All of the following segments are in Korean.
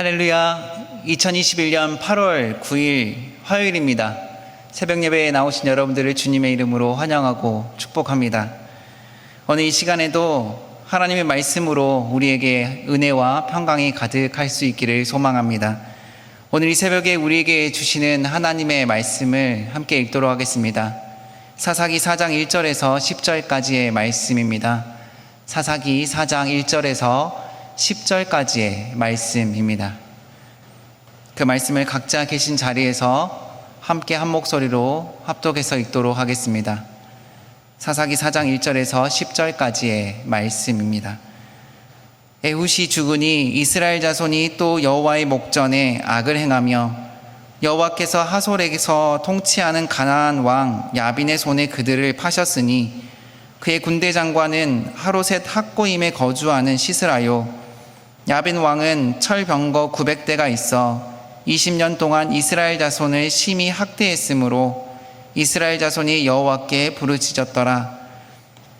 할렐루야. 2021년 8월 9일 화요일입니다. 새벽 예배에 나오신 여러분들을 주님의 이름으로 환영하고 축복합니다. 오늘 이 시간에도 하나님의 말씀으로 우리에게 은혜와 평강이 가득할 수 있기를 소망합니다. 오늘 이 새벽에 우리에게 주시는 하나님의 말씀을 함께 읽도록 하겠습니다. 사사기 4장 1절에서 10절까지의 말씀입니다. 사사기 4장 1절에서 10절까지의 말씀입니다. 그 말씀을 각자 계신 자리에서 함께 한 목소리로 합독해서 읽도록 하겠습니다. 사사기 4장 1절에서 10절까지의 말씀입니다. 에훗이 죽으니 이스라엘 자손이 또 여호와의 목전에 악을 행하며 여호와께서 하솔에게서 통치하는 가나안 왕 야빈의 손에 그들을 파셨으니 그의 군대 장관은 하로셋 학고임에 거주하는 시스라요 야빈 왕은 철병거 900대가 있어 20년 동안 이스라엘 자손을 심히 학대했으므로 이스라엘 자손이 여호와께 부르짖었더라.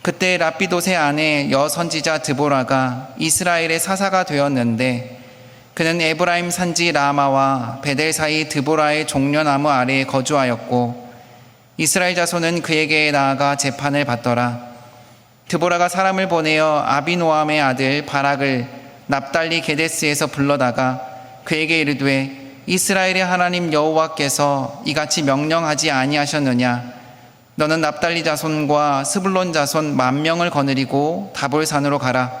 그때 라피도세 아내 여 선지자 드보라가 이스라엘의 사사가 되었는데 그는 에브라임 산지 라마와 베델 사이 드보라의 종려나무 아래에 거주하였고 이스라엘 자손은 그에게 나아가 재판을 받더라. 드보라가 사람을 보내어 아비노함의 아들 바락을 납달리 게데스에서 불러다가 그에게 이르되 이스라엘의 하나님 여호와께서 이같이 명령하지 아니하셨느냐? 너는 납달리 자손과 스불론 자손 만 명을 거느리고 다볼산으로 가라.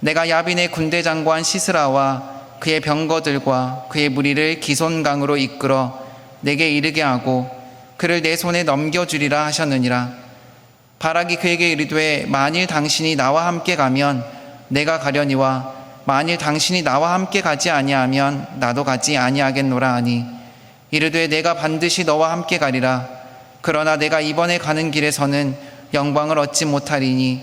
내가 야빈의 군대 장관 시스라와 그의 병거들과 그의 무리를 기손강으로 이끌어 내게 이르게 하고 그를 내 손에 넘겨주리라 하셨느니라. 바락이 그에게 이르되 만일 당신이 나와 함께 가면 내가 가려니와 만일 당신이 나와 함께 가지 아니하면 나도 가지 아니하겠노라 하니 이르되 내가 반드시 너와 함께 가리라. 그러나 내가 이번에 가는 길에서는 영광을 얻지 못하리니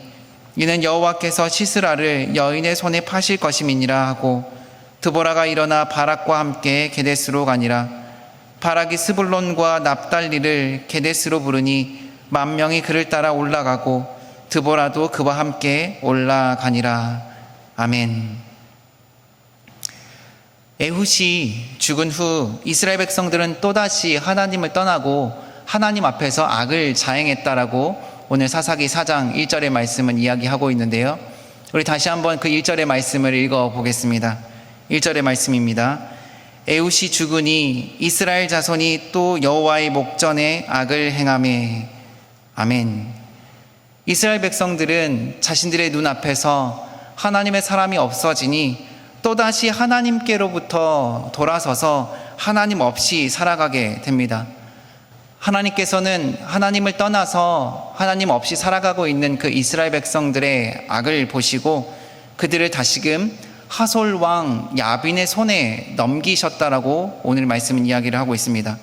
이는 여호와께서 시스라를 여인의 손에 파실 것임이니라 하고 드보라가 일어나 바락과 함께 게데스로 가니라. 바락이 스불론과 납달리를 게데스로 부르니 만 명이 그를 따라 올라가고 드보라도 그와 함께 올라가니라. 아멘. 에훗이 죽은 후 이스라엘 백성들은 또다시 하나님을 떠나고 하나님 앞에서 악을 자행했다라고 오늘 사사기 4장 1절의 말씀은 이야기하고 있는데요. 우리 다시 한번 그 1절의 말씀을 읽어 보겠습니다. 1절의 말씀입니다. 에훗이 죽으니 이스라엘 자손이 또 여호와의 목전에 악을 행함에 아멘. 이스라엘 백성들은 자신들의 눈앞에서 하나님의 사람이 없어지니 또다시 하나님께로부터 돌아서서 하나님 없이 살아가게 됩니다. 하나님께서는 하나님을 떠나서 하나님 없이 살아가고 있는 그 이스라엘 백성들의 악을 보시고 그들을 다시금 하솔 왕 야빈의 손에 넘기셨다라고 오늘 말씀은 이야기를 하고 있습니다.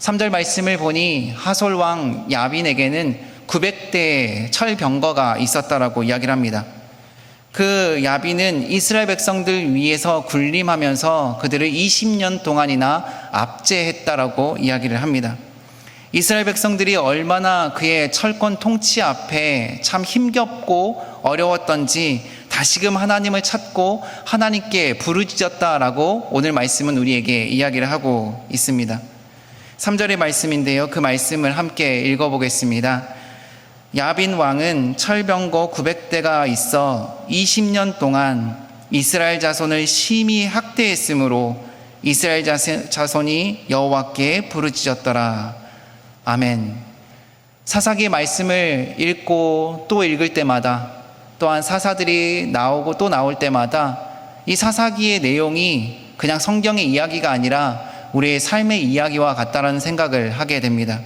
3절 말씀을 보니 하솔 왕 야빈에게는 900대 철병거가 있었다라고 이야기를 합니다. 그 야비는 이스라엘 백성들 위해서 군림하면서 그들을 20년 동안이나 압제했다라고 이야기를 합니다. 이스라엘 백성들이 얼마나 그의 철권 통치 앞에 참 힘겹고 어려웠던지 다시금 하나님을 찾고 하나님께 부르짖었다라고 오늘 말씀은 우리에게 이야기를 하고 있습니다. 3절의 말씀인데요. 그 말씀을 함께 읽어보겠습니다. 야빈 왕은 철병거 900대가 있어 20년 동안 이스라엘 자손을 심히 학대했으므로 이스라엘 자손이 여호와께 부르짖었더라. 아멘. 사사기의 말씀을 읽고 또 읽을 때마다 또한 사사들이 나오고 또 나올 때마다 이 사사기의 내용이 그냥 성경의 이야기가 아니라 우리의 삶의 이야기와 같다라는 생각을 하게 됩니다.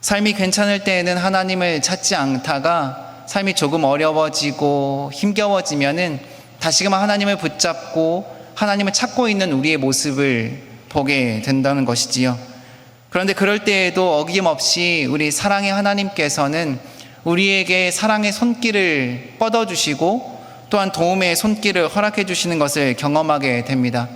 삶이 괜찮을 때에는 하나님을 찾지 않다가 삶이 조금 어려워지고 힘겨워지면은 다시금 하나님을 붙잡고 하나님을 찾고 있는 우리의 모습을 보게 된다는 것이지요. 그런데 그럴 때에도 어김없이 우리 사랑의 하나님께서는 우리에게 사랑의 손길을 뻗어주시고 또한 도움의 손길을 허락해 주시는 것을 경험하게 됩니다.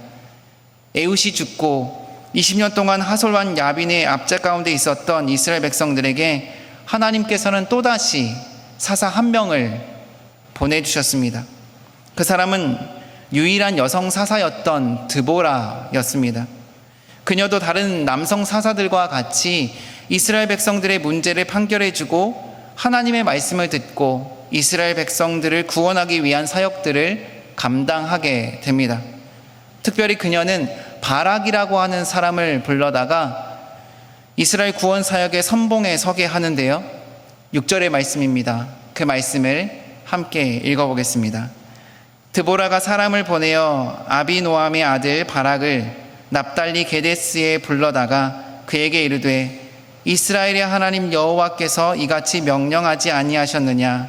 에웃이 죽고 20년 동안 하솔완 야빈의 압제 가운데 있었던 이스라엘 백성들에게 하나님께서는 또다시 사사 한 명을 보내주셨습니다. 그 사람은 유일한 여성 사사였던 드보라였습니다. 그녀도 다른 남성 사사들과 같이 이스라엘 백성들의 문제를 판결해주고 하나님의 말씀을 듣고 이스라엘 백성들을 구원하기 위한 사역들을 감당하게 됩니다. 특별히 그녀는 바락이라고 하는 사람을 불러다가 이스라엘 구원 사역의 선봉에 서게 하는데요. 6절의 말씀입니다. 그 말씀을 함께 읽어보겠습니다. 드보라가 사람을 보내어 아비노함의 아들 바락을 납달리 게데스에 불러다가 그에게 이르되 이스라엘의 하나님 여호와께서 이같이 명령하지 아니하셨느냐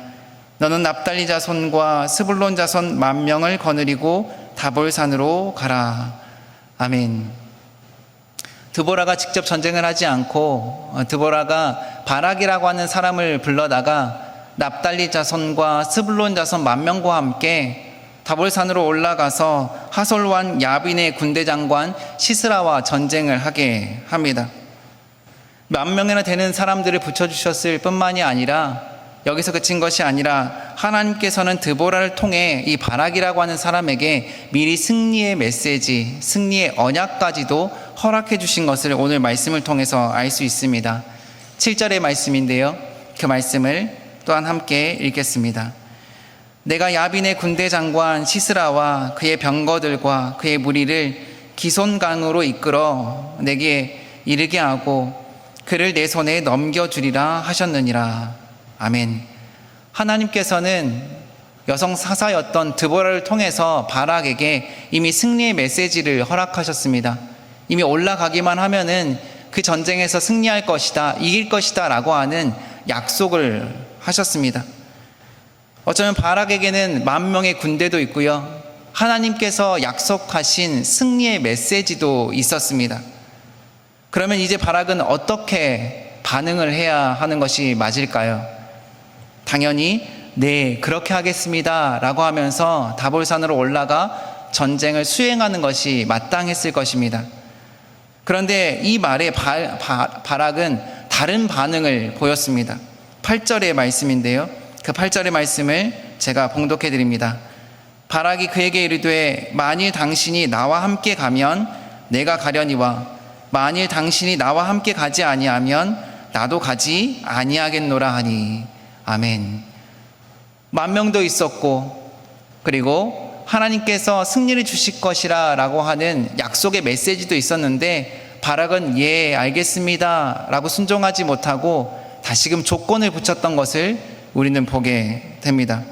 너는 납달리 자손과 스불론 자손 만 명을 거느리고 다볼산으로 가라 아멘 드보라가 직접 전쟁을 하지 않고 어, 드보라가 바락이라고 하는 사람을 불러다가 납달리 자손과 스불론 자손 만 명과 함께 다볼산으로 올라가서 하솔완 야빈의 군대 장관 시스라와 전쟁을 하게 합니다. 만 명이나 되는 사람들을 붙여주셨을 뿐만이 아니라 여기서 그친 것이 아니라 하나님께서는 드보라를 통해 이 바락이라고 하는 사람에게 미리 승리의 메시지, 승리의 언약까지도 허락해 주신 것을 오늘 말씀을 통해서 알 수 있습니다. 7절의 말씀인데요. 그 말씀을 또한 함께 읽겠습니다. 내가 야빈의 군대 장관 시스라와 그의 병거들과 그의 무리를 기손강으로 이끌어 내게 이르게 하고 그를 내 손에 넘겨주리라 하셨느니라. 아멘. 하나님께서는 여성 사사였던 드보라를 통해서 바락에게 이미 승리의 메시지를 허락하셨습니다. 이미 올라가기만 하면은 그 전쟁에서 승리할 것이다, 이길 것이다 라고 하는 약속을 하셨습니다. 어쩌면 바락에게는 만 명의 군대도 있고요. 하나님께서 약속하신 승리의 메시지도 있었습니다. 그러면 이제 바락은 어떻게 반응을 해야 하는 것이 맞을까요? 당연히 네, 그렇게 하겠습니다. 라고 하면서 다볼산으로 올라가 전쟁을 수행하는 것이 마땅했을 것입니다. 그런데 이 말에 바, 바, 바락은 다른 반응을 보였습니다. 8절의 말씀인데요. 그 8절의 말씀을 제가 봉독해 드립니다. 바락이 그에게 이르되 만일 당신이 나와 함께 가면 내가 가려니와 만일 당신이 나와 함께 가지 아니하면 나도 가지 아니하겠노라 하니 아멘. 만 명도 있었고 그리고 하나님께서 승리를 주실 것이라 라고 하는 약속의 메시지도 있었는데 바락은 예 알겠습니다 라고 순종하지 못하고 다시금 조건을 붙였던 것을 우리는 보게 됩니다.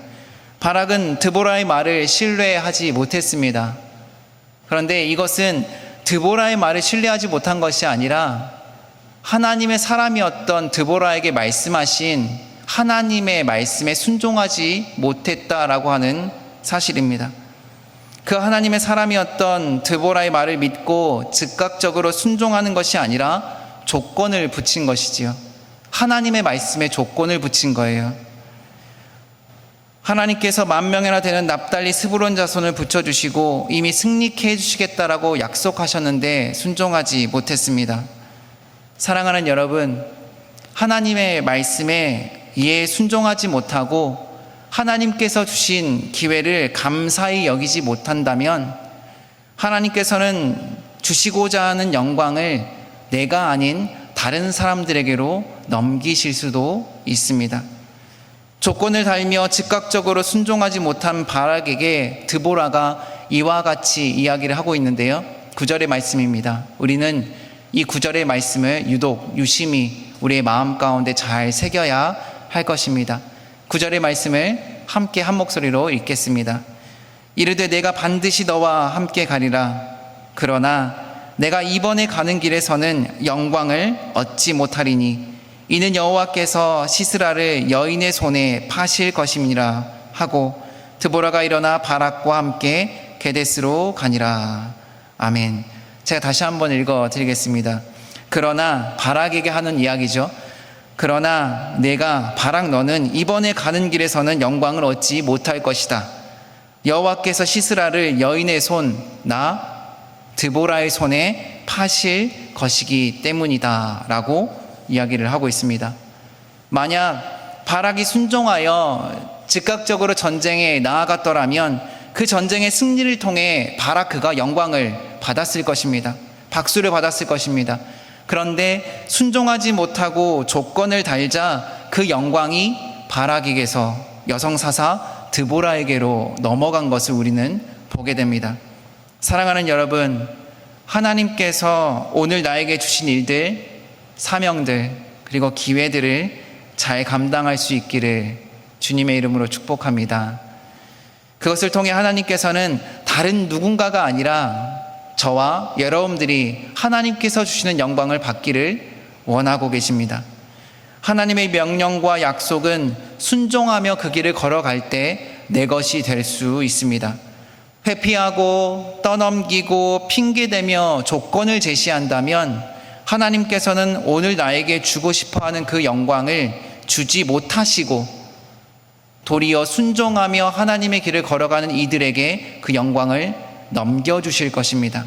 바락은 드보라의 말을 신뢰하지 못했습니다. 그런데 이것은 드보라의 말을 신뢰하지 못한 것이 아니라 하나님의 사람이었던 드보라에게 말씀하신 하나님의 말씀에 순종하지 못했다라고 하는 사실입니다. 그 하나님의 사람이었던 드보라의 말을 믿고 즉각적으로 순종하는 것이 아니라 조건을 붙인 것이지요. 하나님의 말씀에 조건을 붙인 거예요. 하나님께서 만 명이나 되는 납달리 스브론 자손을 붙여주시고 이미 승리케 해주시겠다라고 약속하셨는데 순종하지 못했습니다. 사랑하는 여러분, 하나님의 말씀에 이에 순종하지 못하고 하나님께서 주신 기회를 감사히 여기지 못한다면 하나님께서는 주시고자 하는 영광을 내가 아닌 다른 사람들에게로 넘기실 수도 있습니다. 조건을 달며 즉각적으로 순종하지 못한 바락에게 드보라가 이와 같이 이야기를 하고 있는데요. 구절의 말씀입니다. 우리는 이 구절의 말씀을 유독 유심히 우리의 마음 가운데 잘 새겨야 할 것입니다. 구절의 말씀을 함께 한 목소리로 읽겠습니다. 이르되 내가 반드시 너와 함께 가리라. 그러나 내가 이번에 가는 길에서는 영광을 얻지 못하리니 이는 여호와께서 시스라를 여인의 손에 파실 것임이라 하고 드보라가 일어나 바락과 함께 게데스로 가니라. 아멘. 제가 다시 한번 읽어 드리겠습니다. 그러나 바락에게 하는 이야기죠. 그러나 내가 바락 너는 이번에 가는 길에서는 영광을 얻지 못할 것이다. 여호와께서 시스라를 여인의 손, 나 드보라의 손에 파실 것이기 때문이다라고 이야기를 하고 있습니다. 만약 바락이 순종하여 즉각적으로 전쟁에 나아갔더라면 그 전쟁의 승리를 통해 바라크가 영광을 받았을 것입니다. 박수를 받았을 것입니다. 그런데 순종하지 못하고 조건을 달자 그 영광이 바락에게서 여성 사사 드보라에게로 넘어간 것을 우리는 보게 됩니다. 사랑하는 여러분, 하나님께서 오늘 나에게 주신 일들, 사명들, 그리고 기회들을 잘 감당할 수 있기를 주님의 이름으로 축복합니다. 그것을 통해 하나님께서는 다른 누군가가 아니라 저와 여러분들이 하나님께서 주시는 영광을 받기를 원하고 계십니다. 하나님의 명령과 약속은 순종하며 그 길을 걸어갈 때 내 것이 될 수 있습니다. 회피하고 떠넘기고 핑계대며 조건을 제시한다면 하나님께서는 오늘 나에게 주고 싶어 하는 그 영광을 주지 못하시고 도리어 순종하며 하나님의 길을 걸어가는 이들에게 그 영광을 넘겨주실 것입니다.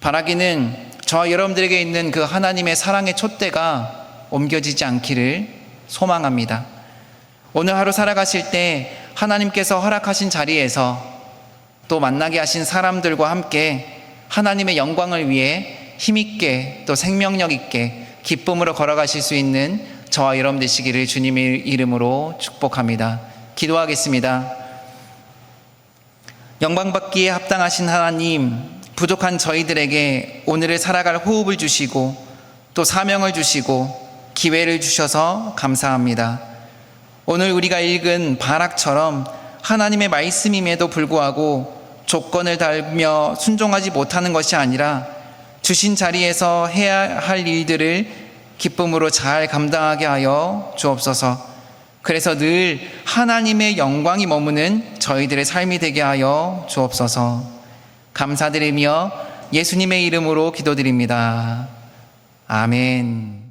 바라기는 저와 여러분들에게 있는 그 하나님의 사랑의 촛대가 옮겨지지 않기를 소망합니다. 오늘 하루 살아가실 때 하나님께서 허락하신 자리에서 또 만나게 하신 사람들과 함께 하나님의 영광을 위해 힘있게 또 생명력 있게 기쁨으로 걸어가실 수 있는 저와 여러분 되시기를 주님의 이름으로 축복합니다. 기도하겠습니다. 영광받기에 합당하신 하나님, 부족한 저희들에게 오늘을 살아갈 호흡을 주시고 또 사명을 주시고 기회를 주셔서 감사합니다. 오늘 우리가 읽은 바락처럼 하나님의 말씀임에도 불구하고 조건을 달며 순종하지 못하는 것이 아니라 주신 자리에서 해야 할 일들을 기쁨으로 잘 감당하게 하여 주옵소서. 그래서 늘 하나님의 영광이 머무는 저희들의 삶이 되게 하여 주옵소서. 감사드리며 예수님의 이름으로 기도드립니다. 아멘.